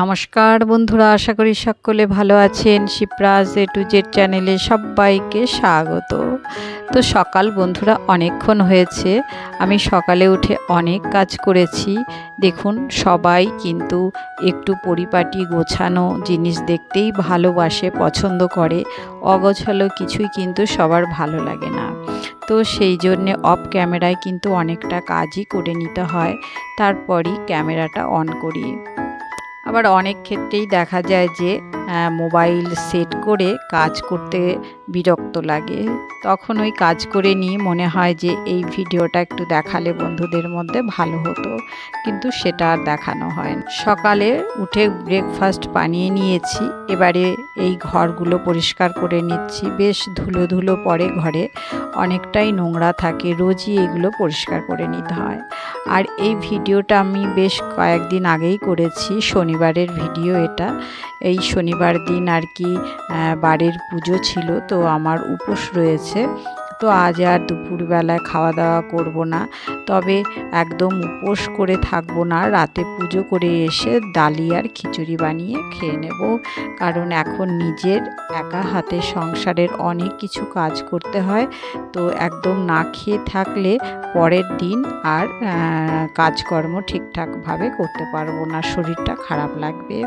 নমস্কার বন্ধুরা, আশা করি সকলে ভালো আছেন। শিপ্রাজ এ টু জেড চ্যানেলে সবাইকে স্বাগত। তো সকাল বন্ধুরা অনেকক্ষণ হয়েছে, আমি সকালে উঠে অনেক কাজ করেছি। দেখুন, সবাই কিন্তু একটু পরিপাটি, গোছানো জিনিস দেখতেই ভালোবাসে, পছন্দ করে। অগোছালো কিছুই কিন্তু সবার ভালো লাগে না। তো সেই জন্যে অফ ক্যামেরায় কিন্তু অনেকটা কাজই করে নিতে হয়। তারপরই ক্যামেরাটা অন করি। আবার অনেক ক্ষেত্রেই দেখা যায় যে মোবাইল সেট করে কাজ করতে বিরক্ত লাগে। তখন ওই কাজ করে নিয়ে মনে হয় যে, এই ভিডিওটা একটু দেখালে বন্ধুদের মধ্যে ভালো হতো। কিন্তু সেটা আর দেখানো হয় না। সকালে উঠে ব্রেকফাস্ট বানিয়ে নিয়েছি। এবারে এই ঘরগুলো পরিষ্কার করে নিচ্ছি। বেশ ধুলো ধুলো পড়ে ঘরে। অনেকটাই নোংরা থাকে। রোজই এগুলো পরিষ্কার করে নিতে হয়। আর এই ভিডিওটা আমি বেশ কয়েকদিন আগেই করেছি। শনিবারের ভিডিও এটা। এই শনিবার দিন আর কি বাড়ির পুজো ছিল, তো আমার উপোস রয়েছে। তো আজ আর দুপুরবেলায় খাওয়া দাওয়া করব না। তবে একদম উপোস করে থাকব না, রাতে পুজো করে এসে ডালিয়ার খিচুড়ি বানিয়ে খেয়ে নেব। কারণ এখন নিজের একা হাতে সংসারের অনেক কিছু কাজ করতে হয়, তো একদম না খেয়ে থাকলে পরের দিন আর কাজকর্ম ঠিকঠাকভাবে করতে পারব না, শরীরটা খারাপ লাগবে।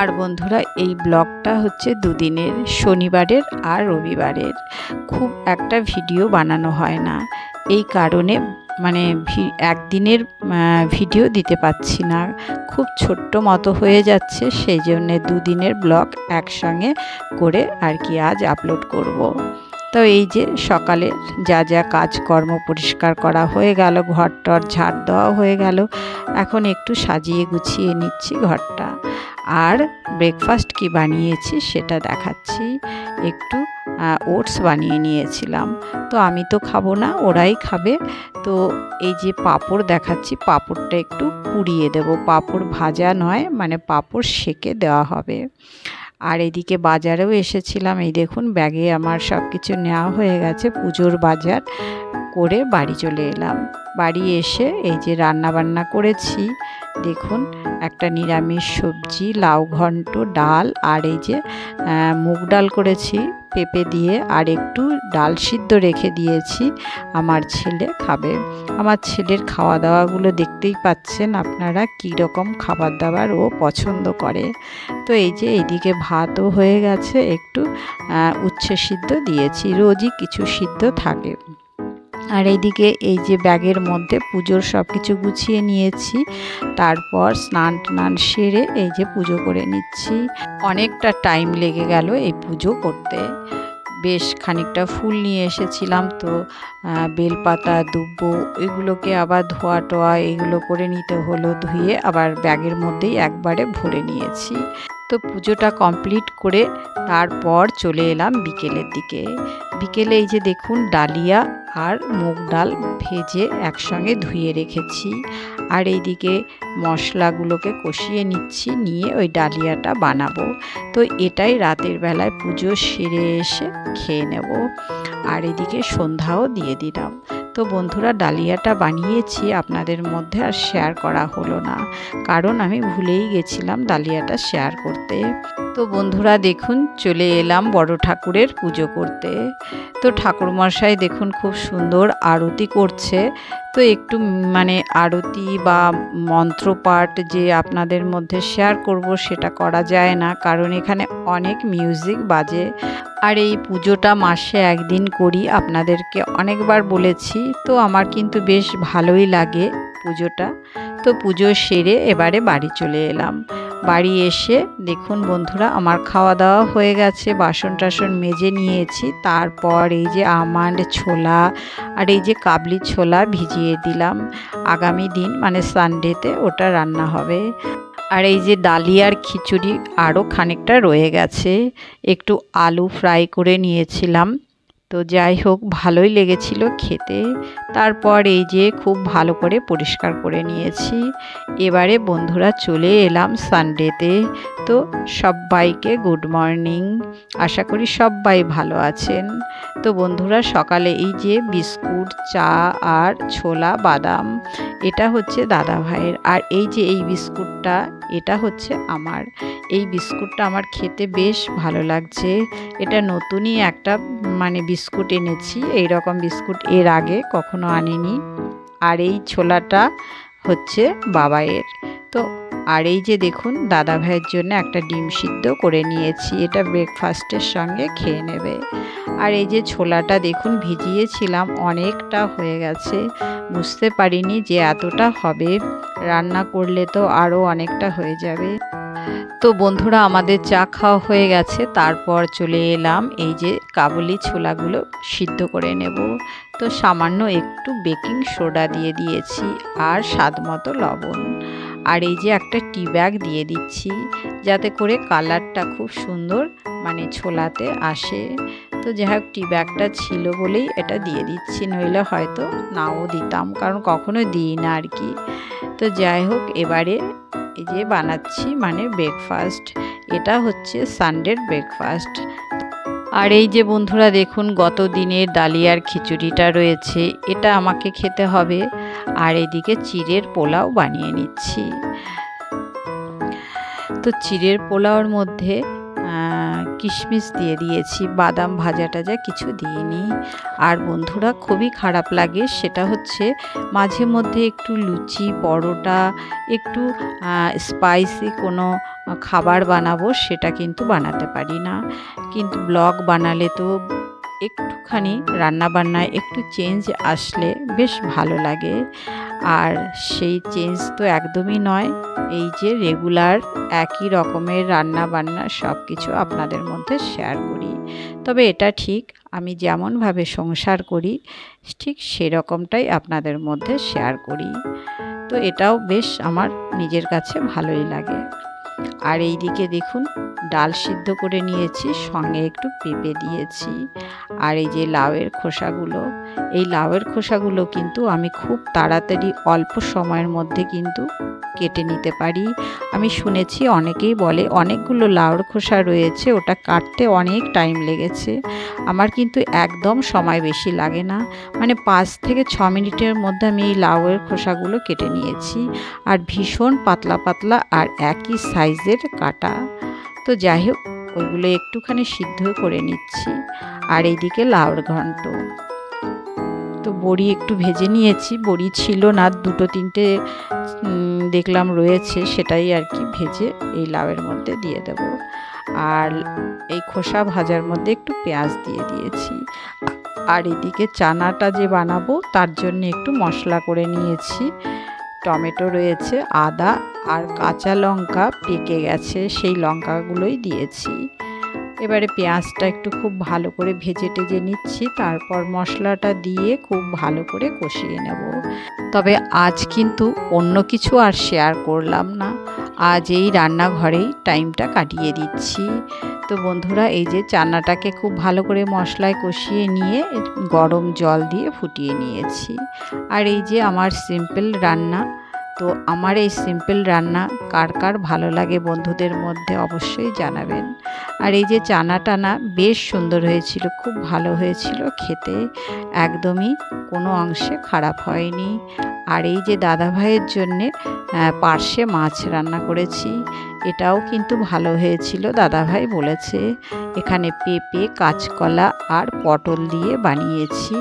আর বন্ধুরা, এই ব্লগটা হচ্ছে দুদিনের, শনিবারের আর রবিবারের। খুব একটা ভিডিও বানানো হয় না। এই কারণে মানে একদিনের ভিডিও দিতে পাচ্ছি না। খুব ছোট্ট মতো হয়ে যাচ্ছে, সেই জন্যে দুদিনের ব্লগ একসঙ্গে করে আর কি আজ আপলোড করব। তো এই যে সকালে যা যা কাজকর্ম পরিষ্কার করা হয়ে গেল ঘর টর ঝাড় দেওয়া হয়ে গেল, এখন একটু সাজিয়ে গুছিয়ে নিচ্ছি ঘরটা। আর ব্রেকফাস্ট কি বানিয়েছি সেটা দেখাচ্ছি। একটু ওটস বানিয়ে নিয়েছিলাম। তো আমি তো খাব না, ওরাই খাবে। তো এই যে পাঁপড় দেখাচ্ছি, পাঁপড়টা একটু পুড়িয়ে দেব। পাঁপড় ভাজা নয় মানে পাঁপড় সেকে দেওয়া হবে। আর এদিকে বাজারেও এসেছিলাম। এই দেখুন, ব্যাগে আমার সব কিছু নেওয়া হয়ে গেছে, পুজোর বাজার করে বাড়ি চলে এলাম। বাড়ি এসে এই যে রান্না বান্না করেছি, দেখুন, একটা নিরামিষ সবজি, লাউ ঘন্ট, ডাল আর এই যে মুগ ডাল করেছি। পেঁপে দিয়ে আর একটু ডাল সিদ্ধ রেখে দিয়েছি আমার ছেলে খাবে। আমার ছেলের খাওয়া দাওয়াগুলো দেখতেই পাচ্ছেন আপনারা কীরকম খাবার দাবার ও পছন্দ করে। তো এই যে এইদিকে ভাতও হয়ে গেছে, একটু উচ্ছে সিদ্ধ দিয়েছি, রোজই কিছু সিদ্ধ থাকে। আর এইদিকে এই যে ব্যাগের মধ্যে পুজোর সব কিছু গুছিয়ে নিয়েছি। তারপর স্নান টান সেরে এই যে পুজো করে নিচ্ছি। অনেকটা টাইম লেগে গেল এই পুজো করতে। বেশ খানিকটা ফুল নিয়ে এসেছিলাম তো বেলপাতা, দুব্বো এগুলোকে আবার ধোয়া টোয়া এগুলো করে নিতে হলো ধুয়ে আবার ব্যাগের মধ্যেই একবারে ভরে নিয়েছি। তো পুজোটা কমপ্লিট করে তারপর চলে এলাম বিকেলের দিকে। বিকেলে এই যে দেখুন, ডালিয়া আর মুগ ডাল ভেজে একসঙ্গে ধুয়ে রেখেছি। আর এইদিকে মশলাগুলোকে কষিয়ে নিচ্ছি, নিয়ে ওই ডালিয়াটা বানাবো। তো এটাই রাতের বেলায় পুজো সেরে এসে খেয়ে নেব। আর এদিকে সন্ধ্যাও দিয়ে দিলাম। তো বন্ধুরা, ডালিয়াটা বানিয়েছি, আপনাদের মধ্যে আর শেয়ার করা হলো না। কারণ আমি ভুলেই গেছিলাম ডালিয়াটা শেয়ার করতে। তো বন্ধুরা দেখুন, চলে এলাম বড় ঠাকুরের পুজো করতে। তো ঠাকুরমশাই দেখুন খুব সুন্দর আরতি করছে। তো একটু মানে আরতি বা মন্ত্রপাঠ যে আপনাদের মধ্যে শেয়ার করব সেটা করা যায় না, কারণ এখানে অনেক মিউজিক বাজে। আর এই পুজোটা মাসে একদিন করি, আপনাদেরকে অনেকবার বলেছি, তো আমার কিন্তু বেশ ভালোই লাগে পুজোটা। তো পুজো সেরে এবারে বাড়ি চলে এলাম। বাড়ি এসে দেখুন বন্ধুরা, আমার খাওয়া দাওয়া হয়ে গেছে বাসন টাসন মেজে নিয়েছি, তারপর এই যে আমান্ড ছোলা আর এই যে কাবলি ছোলা ভিজিয়ে দিলাম। আগামী দিন মানে সানডেতে ওটা রান্না হবে। আর এই যে ডালিয়ার খিচুড়ি আরও খানিকটা রয়ে গেছে, একটু আলু ফ্রাই করে নিয়েছিলাম। তো যাই হোক, ভালোই লেগেছিল খেতে। তারপর এই যে খুব ভালো করে পরিষ্কার করে নিয়েছি। এবারে বন্ধুরা চলে এলাম সানডেতে তো সবাইকে গুড মর্নিং আশা করি সবাই ভালো আছেন। তো বন্ধুরা, সকালে এই যে বিস্কুট, চা আর ছোলা বাদাম, এটা হচ্ছে দাদা ভাইয়ের। আর এই যে এই বিস্কুটটা এটা হচ্ছে আমার। এই বিস্কুটটা আমার খেতে বেশ ভালো লাগছে। এটা নতুনই একটা মানে বিস্কুট এনেছি। এই রকম বিস্কুট এর আগে কখনো আনিনি। আর এই ছোলাটা হচ্ছে বাবায়ের তো আর এই যে দেখুন দাদা ভাইয়ের জন্য একটা ডিম সিদ্ধ করে নিয়েছি। এটা ব্রেকফাস্টের সঙ্গে খেয়ে নেবে। আর এই যে ছোলাটা দেখুন, ভিজিয়েছিলাম, অনেকটা হয়ে গেছে। বুঝতে পারিনি যে এতটা হবে। রান্না করলে তো আরও অনেকটা হয়ে যাবে। তো বন্ধুরা, আমাদের চা খাওয়া হয়ে গেছে। তারপর চলে এলাম, এই যে কাবুলি ছোলাগুলো সিদ্ধ করে নেব। তো সামান্য একটু বেকিং সোডা দিয়ে দিয়েছি আর স্বাদ মতো লবণ। আর এই যে একটা টি ব্যাগ দিয়ে দিচ্ছি যাতে করে কালারটা খুব সুন্দর মানে ছোলাতে আসে। তো যাই হোক, টি ব্যাগটা ছিল বলেই এটা দিয়ে দিচ্ছি, নইলে হয়তো নাও দিতাম, কারণ কখনো দিই না আর কি। তো যাই হোক, এবারে এই যে বানাচ্ছি মানে ব্রেকফাস্ট এটা হচ্ছে সানডের ব্রেকফাস্ট আর এই যে বন্ধুরা দেখুন, গত দিনের ডালিয়ার খিচুড়িটা রয়েছে, এটা আমাকে খেতে হবে। আর এদিকে চিড়ের পোলাও বানিয়ে নিচ্ছি। তো চিড়ের পোলাওর মধ্যে কিশমিশ দিয়ে দিয়েছি, বাদাম ভাজা টাজা কিছু দিইনি। আর বন্ধুরা, খুবই খারাপ লাগে, সেটা হচ্ছে মাঝে মধ্যে একটু লুচি, পরোটা, একটু স্পাইসি কোনো খাবার বানাবো, সেটা কিন্তু বানাতে পারি না। কিন্তু ব্লগ বানালে তো একটুখানি রান্নাবান্নায় একটু চেঞ্জ আসলে বেশ ভালো লাগে। আর সেই চেঞ্জ তো একদমই নয়, এই যে রেগুলার একই রকমের রান্না বান্না সব কিছু আপনাদের মধ্যে শেয়ার করি। তবে এটা ঠিক, আমি যেমনভাবে সংসার করি, ঠিক সেরকমটাই আপনাদের মধ্যে শেয়ার করি। তো এটাও বেশ আমার নিজের কাছে ভালোই লাগে। আর এই দিকে দেখুন, ডাল সিদ্ধ করে নিয়েছি, সঙ্গে একটু পেঁপে দিয়েছি। আর এই যে লাউয়ের খোসাগুলো, এই লাউয়ের খোসাগুলো কিন্তু আমি খুব তাড়াতাড়ি অল্প সময়ের মধ্যে কিন্তু কেটে নিতে পারি। আমি শুনেছি অনেকেই বলে, অনেকগুলো লাউর খোসা রয়েছে, ওটা কাটতে অনেক টাইম লেগেছে। আমার কিন্তু একদম সময় বেশি লাগে না। মানে পাঁচ থেকে ছ মিনিটের মধ্যে আমি এই লাউয়ের খোসাগুলো কেটে নিয়েছি। আর ভীষণ পাতলা পাতলা আর একই সাইজের কাটা। তো যাই হোক, ওইগুলো একটুখানি সিদ্ধ করে নিচ্ছি। আর এইদিকে লাউর ঘন্ট। তো বড়ি একটু ভেজে নিয়েছি। বড়ি ছিল না, দুটো তিনটে দেখলাম রয়েছে, সেটাই আর কি ভেজে এই লাউয়ের মধ্যে দিয়ে দেব। আর এই খোসা ভাজার মধ্যে একটু পেঁয়াজ দিয়ে দিয়েছি। আর এদিকে চানাটা যে বানাবো, তার জন্য একটু মশলা করে নিয়েছি। টমেটো রয়েছে, আদা আর কাঁচা লঙ্কা পেকে গেছে, সেই লঙ্কাগুলোই দিয়েছি। এবারে পেঁয়াজটা একটু খুব ভালো করে ভেজে টেজে নিচ্ছি, তারপর মশলাটা দিয়ে খুব ভালো করে কষিয়ে নেব। তবে আজ কিন্তু অন্য কিছু আর শেয়ার করলাম না। আজ এই রান্নাঘরেই টাইমটা কাটিয়ে দিচ্ছি। তো বন্ধুরা, এই যে চানাটাকে খুব ভালো করে মশলায় কষিয়ে নিয়ে গরম জল দিয়ে ফুটিয়ে নিয়েছি। আর এই যে আমার সিম্পল রান্না তো আমার এই সিম্পল রান্না কার কার ভালো লাগে বন্ধুদের মধ্যে অবশ্যই জানাবেন। আর এই যে চানা টানা বেশ সুন্দর হয়েছিল, খুব ভালো হয়েছিল, খেতে একদমই কোনো অংশে খারাপ হয়নি। আর এই যে দাদাভাইয়ের জন্যে পার্শে মাছ রান্না করেছি এটাও কিন্তু ভালো হয়েছিল, দাদাভাই বলেছে। এখানে পেঁপে, কাঁচকলা আর পটল দিয়ে বানিয়েছি।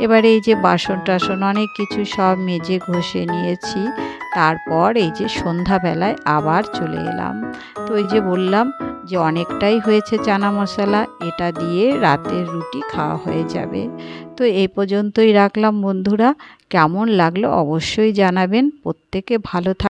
এবারে এই যে বাসন টাসন অনেক কিছু সব মেজে ঘষে নিয়েছি। তারপর এই যে সন্ধ্যাবেলায় আবার চলে এলাম। তো এই যে বললাম যে অনেকটাই হয়েছে চানা মশলা, এটা দিয়ে রাতের রুটি খাওয়া হয়ে যাবে। তো এই পর্যন্তই রাখলাম বন্ধুরা। কেমন লাগল অবশ্যই জানাবেন। প্রত্যেকে ভালো থাক